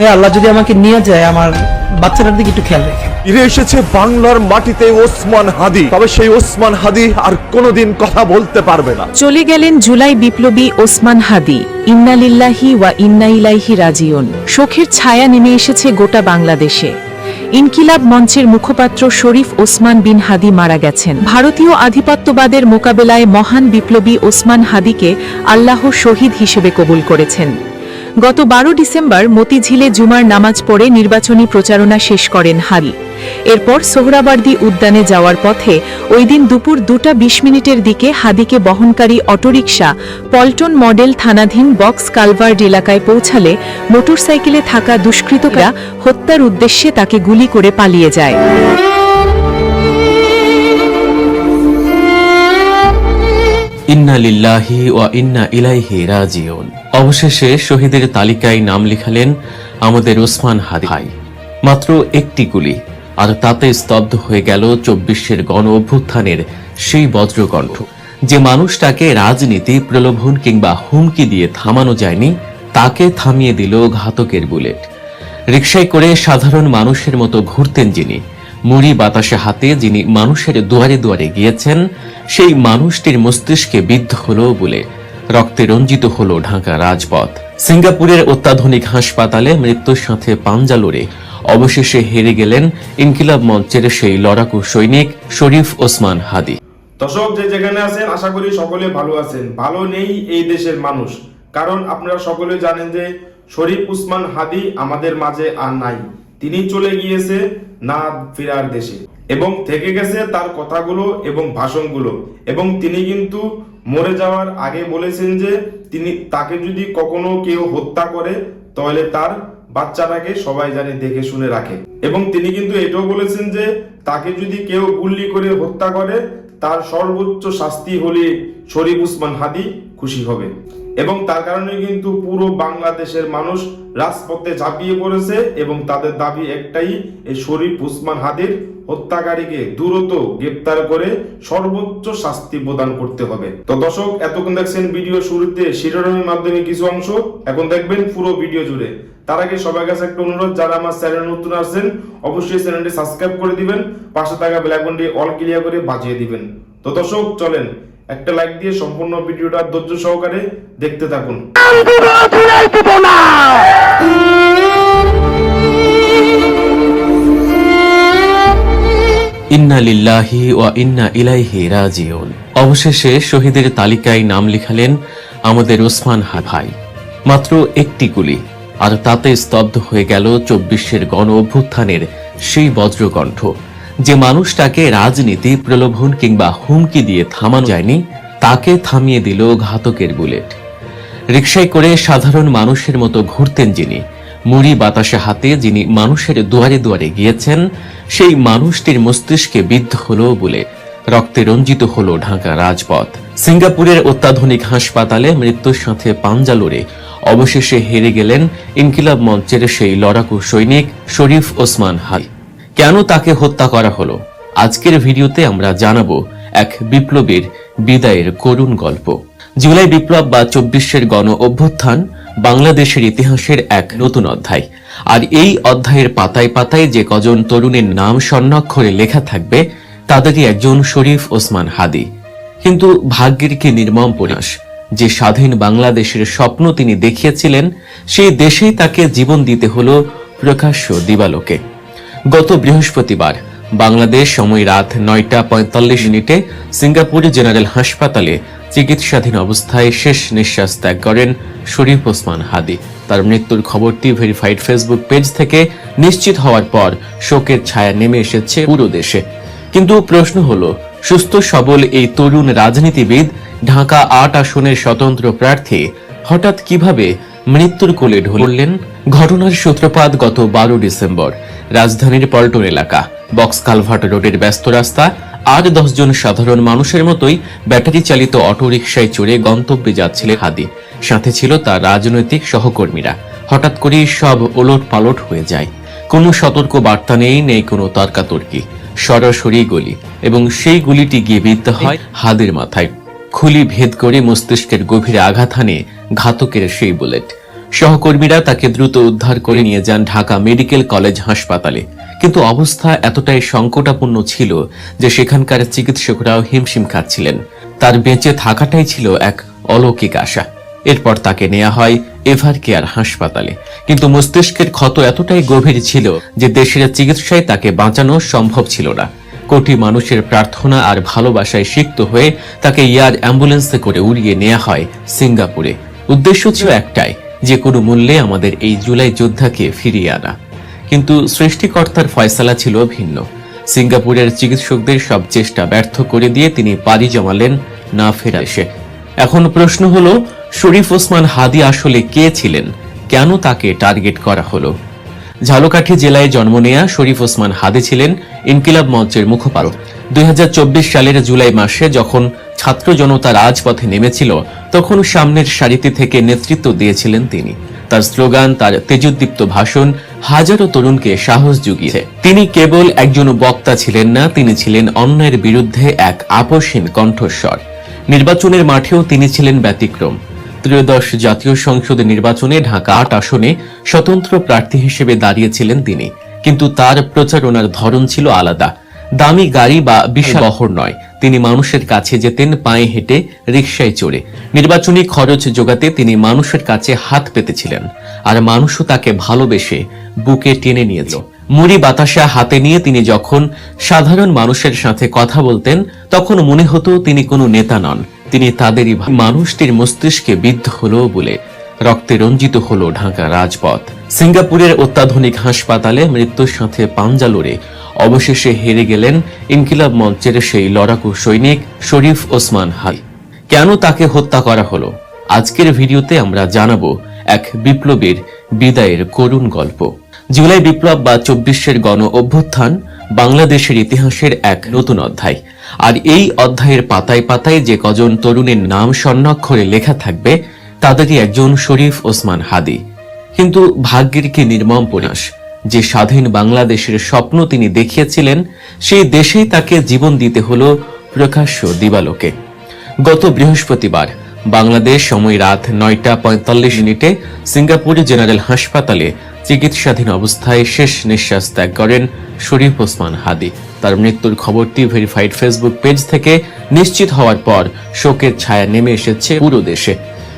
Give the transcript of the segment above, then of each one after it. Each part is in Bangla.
হে আল্লাহ যদি আমাকে নিয়ে যায় আমার বাচ্চাটার দিকে একটু খেয়াল রেখে ফিরে এসেছে বাংলার মাটিতে ওসমান হাদি। তবে সেই ওসমান হাদি আর কোনোদিন কথা বলতে পারবে না। চলে গেলেন জুলাই বিপ্লবী ওসমান হাদি। ইন্নালিল্লাহি ওয়া ইন্না ইলাইহি রাজিউন। শোকের ছায়া নেমে এসেছে গোটা বাংলাদেশে। ইনকিলাব মঞ্চের মুখপাত্র শরীফ ওসমান বিন হাদি মারা গেছেন। ভারতীয় আধিপত্যবাদের মোকাবেলায় মহান বিপ্লবী ওসমান হাদিকে আল্লাহ শহীদ হিসেবে কবুল করেছেন। গত বারো ডিসেম্বর মতিঝিলে জুমার নামাজ পড়ে নির্বাচনী প্রচারণা শেষ করেন হাদি এরপর সোহরাবার্দি উদ্যানে যাওয়ার পথে ওই দিন দুপুর দুটা বিশ মিনিটের দিকে হাদিকে বহনকারী অটোরিকশা পল্টন মডেল থানাধীন বক্স কালভার্ড এলাকায় পৌঁছালে মোটরসাইকেলে থাকা দুষ্কৃতকরা হত্যার উদ্দেশ্যে তাকে গুলি করে পালিয়ে যায়। ইন্না লিল্লাহি ইন্না ইলাইহি রাজিউন। অবশেষে শহীদের তালিকায় নাম লিখালেন আমাদের ওসমান হাদি মাত্র একটি গুলি, আর তাতে স্তব্ধ হয়ে গেল চব্বিশের গণ অভ্যুত্থানের সেই বজ্রকণ্ঠ। যে মানুষটাকে রাজনীতি, প্রলোভন কিংবা হুমকি দিয়ে থামানো যায়নি, তাকে থামিয়ে দিল ঘাতকের বুলেট। রিকশায় করে সাধারণ মানুষের মতো ঘুরতেন যিনি। মুড়ি বাতাসে হাতে যিনি মানুষের দুয়ারে দুয়ারে গিয়েছেন, সেই মানুষটির মস্তিষ্কে বিদ্ধ হলো বলে রক্তে রঞ্জিত হলো ঢাকা রাজপথ। সিঙ্গাপুরের অত্যাধুনিক হাসপাতালে মৃত্যুর সাথে পাঞ্জা লড়ে অবশেষে হেরে গেলেন ইনকিলাব মঞ্চের সেই লড়াকু সৈনিক শরীফ ওসমান হাদি। দর্শক, যে যেখানে আছেন, আশা করি সকলে ভালো আছেন। ভালো নেই এই দেশের মানুষ। কারণ আপনারা সকলে জানেন যে শরীফ উসমান হাদি আমাদের মাঝে আর নাই। তিনি চলে গিয়েছে না ফিরার দেশে। এবং থেকে গেছে তার কথাগুলো এবং ভাষণগুলো। এবং তিনি কিন্তু মরে যাওয়ার আগে বলেছেন যে, তিনি তাকে যদি কখনো কেউ হত্যা করে, তাহলে তার বাচ্চাটাকে সবাই জানে, দেখে শুনে রাখে। এবং তিনি কিন্তু এটাও বলেছেন যে, তাকে যদি কেউ গুল্লি করে হত্যা করে, তার সর্বোচ্চ শাস্তি হলে শরীফ উসমান হাদি খুশি হবে। এবং তার কারণে কিন্তু পুরো বাংলাদেশের মানুষ রাজপথে ঝাঁপিয়ে পড়েছে এবং তাদের দাবি একটাই এই শরীফ উসমান হাদির হত্যাকারীকে দ্রুত গ্রেপ্তার করে সর্বোচ্চ শাস্তি প্রদান করতে হবে। তো দর্শক, এতক্ষণ দেখছেন ভিডিও শুরুতে শিরোনামের মাধ্যমে কিছু অংশ। এখন দেখবেন পুরো ভিডিও জুড়ে। তার আগে সবার কাছে একটা অনুরোধ, যারা আমার চ্যানেল নতুন আছেন অবশ্যই চ্যানেলটি সাবস্ক্রাইব করে দিবেন। পাশে থাকা বেলাইকনটি অল ক্লিয়ার করে বাজিয়ে দিবেন। তো দর্শক, চলেন একটা লাইক দিয়ে সম্পূর্ণ ভিডিওটা ধৈর্য সহকারে দেখতে থাকুন। ইন্না লিল্লাহি ওয়া ইন্না ইলাইহি রাজিউন। অবশেষে শহীদের তালিকায় নাম লিখালেন আমাদের ওসমান ভাই। মাত্র একটি গুলি, আর তাতে স্তব্ধ হয়ে গেল চব্বিশের গণ অভ্যুত্থানের সেই বজ্রকণ্ঠ। যে মানুষটাকে রাজনীতি, প্রলোভন কিংবা হুমকি দিয়ে থামানো যায়নি, তাকে থামিয়ে দিল ঘাতকের বুলেট। রিক্সায় করে সাধারণ মানুষের মতো ঘুরতেন যিনি। মুড়ি বাতাসে হাতে যিনি মানুষের দুয়ারে দুয়ারে গিয়েছেন, সেই মানুষটির মস্তিষ্কে বিদ্ধ হলো বলে রক্তে রঞ্জিত হলো ঢাকা রাজপথ। সিঙ্গাপুরের অত্যাধুনিক হাসপাতালে মৃত্যুর সাথে পাঞ্জা লড়ে অবশেষে হেরে গেলেন ইনকিলাব মঞ্চের সেই লড়াকু সৈনিক শরীফ ওসমান হাই কেন তাকে হত্যা করা হলো? আজকের ভিডিওতে আমরা জানাব এক বিপ্লবীর বিদায়ের করুণ গল্প। জুলাই বিপ্লব বা চব্বিশের গণ অভ্যুত্থান বাংলাদেশের ইতিহাসের এক নতুন অধ্যায়। আর এই অধ্যায়ের পাতায় পাতায় যে কজন তরুণের নাম স্বর্ণাক্ষরে লেখা থাকবে, তাদেরই একজন শরীফ ওসমান হাদি। কিন্তু ভাগ্যের কি নির্মম পরিহাস যে স্বাধীন বাংলাদেশের স্বপ্ন তিনি দেখিয়েছিলেন, সেই দেশেই তাকে জীবন দিতে হলো প্রকাশ্য দিবালোকে। গত বৃহস্পতিবার বাংলাদেশ সময় রাত নয়টা পঁয়তাল্লিশ মিনিটে সিঙ্গাপুর জেনারেল হাসপাতালে চিকিৎসাধীন অবস্থায় শেষ নিঃশ্বাস ত্যাগ করেন শরীফ ওসমান হাদি। তার মৃত্যুর খবরটি ভেরিফাইড ফেসবুক পেজ থেকে নিশ্চিত হওয়ার পর শোকের ছায়া নেমে এসেছে পুরো দেশে। কিন্তু প্রশ্ন হলো, সুস্থ সবল এই তরুণ রাজনীতিবিদ ঢাকা আট আসনের স্বতন্ত্র প্রার্থী হঠাৎ কীভাবে মৃত্যুর কোলে ঢুললেন? ঘটনার সূত্রপাত গত বারো ডিসেম্বর। রাজধানীর পল্টন এলাকা। বক্স কালভার্ট রোডের ব্যস্ত রাস্তা আট দশজন সাধারণ মানুষের মতোই ব্যাটারি চালিত অটোরিকশায় চড়ে গন্তব্যে যাচ্ছিলেন হাদি। সাথে ছিল তার রাজনৈতিক সহকর্মীরা। হঠাৎ করেই সব ওলট পালট হয়ে যায়। কোনো সতর্ক বার্তা নেই নেই কোনো তর্কাতর্কি। সরাসরি গুলি এবং সেই গুলিটি গিয়ে বিদ্ধ হয় হাদের মাথায়। খুলি ভেদ করে মস্তিষ্কের গভীরে আঘাত হানে ঘাতকের সেই বুলেট। সহকর্মীরা তাকে দ্রুত উদ্ধার করে নিয়ে যান ঢাকা মেডিকেল কলেজ হাসপাতালে। কিন্তু অবস্থা এতটাই সংকটাপূর্ণ ছিল যে সেখানকার চিকিৎসকরাও হিমশিম খাচ্ছিলেন। তার বেঁচে থাকাটাই ছিল এক অলৌকিক আশা। এরপর তাকে নেওয়া হয় এভার কেয়ার হাসপাতালে। কিন্তু মস্তিষ্কের ক্ষত এতটাই গভীর ছিল যে দেশের চিকিৎসায় তাকে বাঁচানো সম্ভব ছিল না। কোটি মানুষের প্রার্থনা আর ভালোবাসায় সিক্ত হয়ে তাকে ইয়ার অ্যাম্বুলেন্সে করে উড়িয়ে নেওয়া হয় সিঙ্গাপুরে। উদ্দেশ্য ছিল একটাই যে কোনো মূল্যে আমাদের এই জুলাই যোদ্ধাকে ফিরিয়ে আনা। কিন্তু সৃষ্টিকর্তার ফয়সালা ছিল ভিন্ন। সিঙ্গাপুরের চিকিৎসকদের সব চেষ্টা ব্যর্থ করে দিয়ে তিনি পাড়ি জমালেন না ফেরা এসে এখন প্রশ্ন হলো, শরীফ ওসমান হাদি আসলে কে ছিলেন? কেন তাকে টার্গেট করা হলো? ঝালকাঠি জেলায় জন্ম নেয়া শরীফ ওসমান হাদি ছিলেন ইনকিলাব মঞ্চের মুখপাত্র। দুই হাজার চব্বিশ সালের জুলাই মাসে যখন ছাত্র জনতা রাজপথে নেমেছিল, তখন সামনের সারিতে থেকে নেতৃত্ব দিয়েছিলেন তিনি। তার স্লোগান, তার তেজোদ্দীপ্ত ভাষণ হাজারো তরুণকে সাহস জুগিয়েছে। তিনি কেবল একজন বক্তা ছিলেন না, তিনি ছিলেন অন্যের বিরুদ্ধে এক আপসহীন কণ্ঠস্বর। নির্বাচনের মাঠেও তিনি ছিলেন ব্যতিক্রম। ত্রয়োদশ জাতীয় সংসদ নির্বাচনে ঢাকা আট আসনে স্বতন্ত্র প্রার্থী হিসেবে দাঁড়িয়েছিলেন তিনি। কিন্তু তার প্রচারণার ধরন ছিল আলাদা। দামি গাড়ি বা বিশাল বহর নয়। তিনি মানুষের কাছে যেতেন, পায়ে হেঁটে রিকশায় চড়ে। নির্বাচনী খরচ যোগাতে তিনি মানুষের কাছে হাত পেতেছিলেন আর মানুষও তাকে ভালোবেসে বুকে টেনে নিয়েছিল মুড়ি বাতাসা হাতে নিয়ে তিনি যখন সাধারণ মানুষের সাথে কথা বলতেন, তখন মনে হতো তিনি কোনো নেতা নন। তিনি তাদেরই মানুষটির মস্তিষ্কে বিদ্ধ হলো বলে রক্তে রঞ্জিত হলো ঢাকা রাজপথ। সিঙ্গাপুরের অত্যাধুনিক হাসপাতালে মৃত্যুর সাথে পাঞ্জা লড়ে অবশেষে হেরে গেলেন ইনকিলাব মঞ্চের সেই লড়াকু সৈনিক শরীফ ওসমান হাই। কেন তাকে হত্যা করা হলো? আজকের ভিডিওতে আমরা জানাব এক বিপ্লবীর বিদায়ের করুণ গল্প। জুলাই বিপ্লব বা চব্বিশের গণ অভ্যুত্থান বাংলাদেশের ইতিহাসের এক নতুন অধ্যায়। আর এই অধ্যায়ের পাতায় পাতায় যে কজন তরুণের নাম স্বর্ণাক্ষরে লেখা থাকবে, তাদেরই একজন শরীফ ওসমান হাদি। কিন্তু ভাগ্যের কি নির্মম পরিহাস যে স্বাধীন বাংলাদেশের স্বপ্ন তিনি দেখিয়েছিলেন, সেই দেশেই তাকে জীবন দিতে হলো প্রকাশ্য দিবালোকে। গত বৃহস্পতিবার বাংলাদেশ সময় রাত নয়টা পঁয়তাল্লিশ মিনিটে সিঙ্গাপুর জেনারেল হাসপাতালে চিকিৎসাধীন অবস্থায় শেষ নিঃশ্বাস ত্যাগ করেন শরীফ ওসমান হাদি। তার মৃত্যুর খবরটি ভেরিফাইড ফেসবুক পেজ থেকে নিশ্চিত হওয়ার পর শোকের ছায়া নেমে এসেছে পুরো দেশে।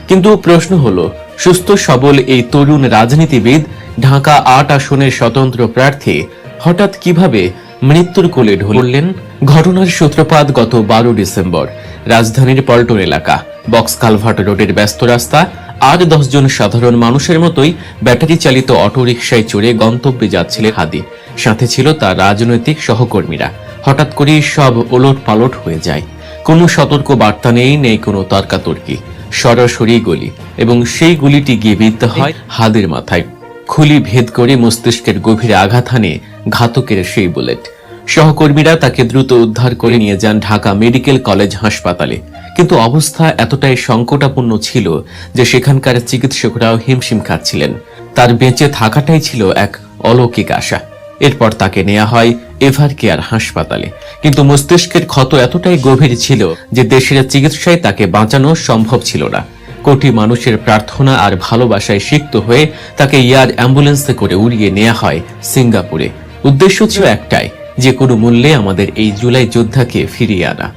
কিন্তু প্রশ্ন হলো, সুস্থ সবল এই তরুণ রাজনীতিবিদ ঢাকা আট আসনের স্বতন্ত্র প্রার্থী হঠাৎ কীভাবে মৃত্যুর কোলে ঢললেন? ঘটনার সূত্রপাত গত বারো ডিসেম্বর, রাজধানীর পল্টন এলাকা। বক্স কালভার্ট রোডের ব্যস্ত রাস্তা আট দশজন সাধারণ মানুষের মতোই ব্যাটারি চালিত অটোরিকশায় চড়ে গন্তব্যে যাচ্ছিলেন হাদি। সাথে ছিল তার রাজনৈতিক সহকর্মীরা। হঠাৎ করেই সব ওলট পালট হয়ে যায়। কোনো সতর্ক বার্তা নেই নেই কোনো তর্কাতর্কি। সরাসরি গুলি এবং সেই গুলিটি গিয়ে বিদ্ধ হয় হাদের মাথায়। খুলি ভেদ করে মস্তিষ্কের গভীরে আঘাত হানে ঘাতকের সেই বুলেট। সহকর্মীরা তাকে দ্রুত উদ্ধার করে নিয়ে যান ঢাকা মেডিকেল কলেজ হাসপাতালে। কিন্তু অবস্থা এতটাই সংকটাপূর্ণ ছিল যে সেখানকার চিকিৎসকরাও হিমশিম খাচ্ছিলেন। তার বেঁচে থাকাটাই ছিল এক অলৌকিক আশা। এরপর তাকে নেওয়া হয় এভার কেয়ার হাসপাতালে। কিন্তু মস্তিষ্কের ক্ষত এতটাই গভীর ছিল যে দেশের চিকিৎসায় তাকে বাঁচানো সম্ভব ছিল না। কোটি মানুষের প্রার্থনা আর ভালোবাসায় সিক্ত হয়ে তাকে ইয়ার অ্যাম্বুলেন্সে করে উড়িয়ে নেওয়া হয় সিঙ্গাপুরে। উদ্দেশ্য ছিল একটাই, যে কোনো মূল্যে আমাদের এই জুলাই যোদ্ধাকে ফিরিয়ে আনা।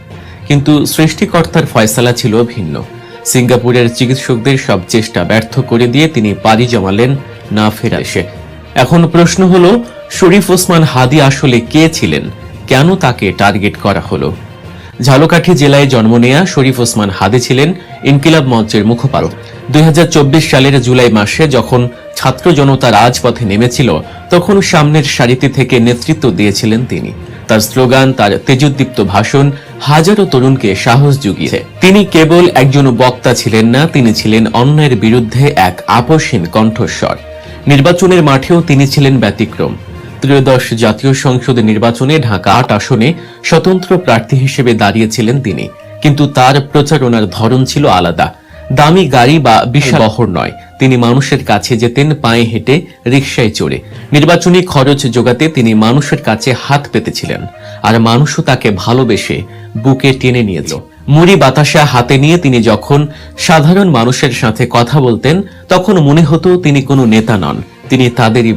কিন্তু সৃষ্টিকর্তার ফয়সালা ছিল ভিন্ন। সিঙ্গাপুরের চিকিৎসকদের সব চেষ্টা ব্যর্থ করে দিয়ে তিনি পাড়ি জমালেন না ফেরা এসে। এখন প্রশ্ন হলো, শরীফ ওসমান হাদি আসলে কে ছিলেন? কেন তাকে টার্গেট করা হলো? ঝালকাঠি জেলায় জন্ম নেয়া শরীফ ওসমান হাদি ছিলেন ইনকিলাব মঞ্চের মুখপাত্র। দুই সালের জুলাই মাসে যখন ছাত্র জনতা রাজপথে নেমেছিল, তখন সামনের সারিতে থেকে নেতৃত্ব দিয়েছিলেন তিনি। তার স্লোগান, তার তেজোদ্দীপ্ত ভাষণ হাজারো তরুণকে সাহস জুগিয়েছে। তিনি কেবল একজন বক্তা ছিলেন না, তিনি ছিলেন অন্যের বিরুদ্ধে এক আপসহীন কণ্ঠস্বর। নির্বাচনের মাঠেও তিনি ছিলেন ব্যতিক্রম। ত্রয়োদশ জাতীয় সংসদ নির্বাচনে ঢাকা আট আসনে স্বতন্ত্র প্রার্থী হিসেবে দাঁড়িয়েছিলেন তিনি। কিন্তু তার প্রচারণার ধরন ছিল আলাদা। দামি গাড়ি বা বিশাল বহর নয়। তিনি মানুষের কাছে যেতেন পায়ে হেঁটে রিকশায় চড়ে। নির্বাচনী খরচ যোগাতে তিনি মানুষের কাছে হাত পেতেছিলেন। আর মানুষও তাকে ভালোবেসে বুকে টেনে নিয়েছিল। মুড়ি বাতাসা হাতে নিয়ে তিনি যখন সাধারণ মানুষের সাথে কথা বলতেন তখন মনে হতো তিনি কোনো নেতা নন। তিনি তাদেরই